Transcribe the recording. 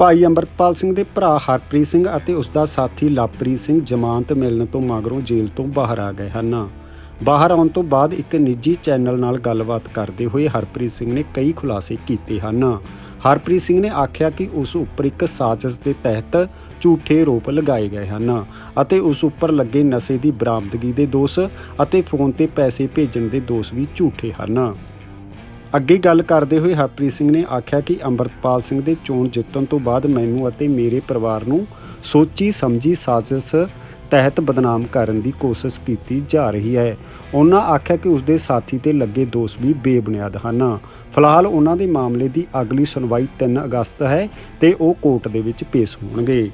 ਭਾਈ ਅੰਮ੍ਰਿਤਪਾਲ ਸਿੰਘ ਦੇ ਭਰਾ ਹਰਪ੍ਰੀਤ ਸਿੰਘ ਅਤੇ ਉਸ ਦਾ ਸਾਥੀ ਲਵਪ੍ਰੀਤ ਸਿੰਘ ਜ਼ਮਾਨਤ ਮਿਲਣ ਤੋਂ ਮਗਰੋਂ ਜੇਲ੍ਹ ਤੋਂ ਬਾਹਰ ਆ ਗਏ ਹਨ। ਬਾਹਰ ਆਉਣ ਤੋਂ ਬਾਅਦ ਇੱਕ ਨਿੱਜੀ ਚੈਨਲ ਨਾਲ ਗੱਲਬਾਤ ਕਰਦੇ ਹੋਏ ਹਰਪ੍ਰੀਤ ਸਿੰਘ ਨੇ ਕਈ ਖੁਲਾਸੇ ਕੀਤੇ ਹਨ। ਹਰਪ੍ਰੀਤ ਸਿੰਘ ਨੇ ਆਖਿਆ ਕਿ ਉਸ ਉੱਪਰ ਇੱਕ ਸਾਜ਼ਿਸ਼ ਦੇ ਤਹਿਤ ਝੂਠੇ ਆਰੋਪ ਲਗਾਏ ਗਏ ਹਨ ਅਤੇ ਉਸ ਉੱਪਰ ਲੱਗੇ ਨਸ਼ੇ ਦੀ ਬਰਾਮਦਗੀ ਦੇ ਦੋਸ਼ ਅਤੇ ਫੋਨ ਤੇ ਪੈਸੇ ਭੇਜਣ ਦੇ ਦੋਸ਼ ਵੀ ਝੂਠੇ ਹਨ। ਅੱਗੇ ਗੱਲ ਕਰਦੇ ਹੋਏ ਹਰਪ੍ਰੀਤ ਸਿੰਘ ਨੇ ਆਖਿਆ ਕਿ ਅੰਮ੍ਰਿਤਪਾਲ ਸਿੰਘ ਦੇ ਚੋਣ ਜਿੱਤਣ ਤੋਂ ਬਾਅਦ ਮੈਨੂੰ ਅਤੇ ਮੇਰੇ ਪਰਿਵਾਰ ਨੂੰ ਸੋਚੀ ਸਮਝੀ ਸਾਜ਼ਿਸ਼ ਤਹਿਤ ਬਦਨਾਮ ਕਰਨ ਦੀ ਕੋਸ਼ਿਸ਼ ਕੀਤੀ ਜਾ ਰਹੀ ਹੈ। ਉਹਨਾਂ ਆਖਿਆ ਕਿ ਉਸ ਦੇ ਸਾਥੀ ਤੇ ਲੱਗੇ ਦੋਸ਼ ਵੀ ਬੇਬੁਨਿਆਦ ਹਨ। ਫਿਲਹਾਲ ਉਹਨਾਂ ਦੇ ਮਾਮਲੇ ਦੀ ਅਗਲੀ ਸੁਣਵਾਈ 3 ਅਗਸਤ ਹੈ ਤੇ ਉਹ ਕੋਰਟ ਦੇ ਵਿੱਚ ਪੇਸ਼ ਹੋਣਗੇ।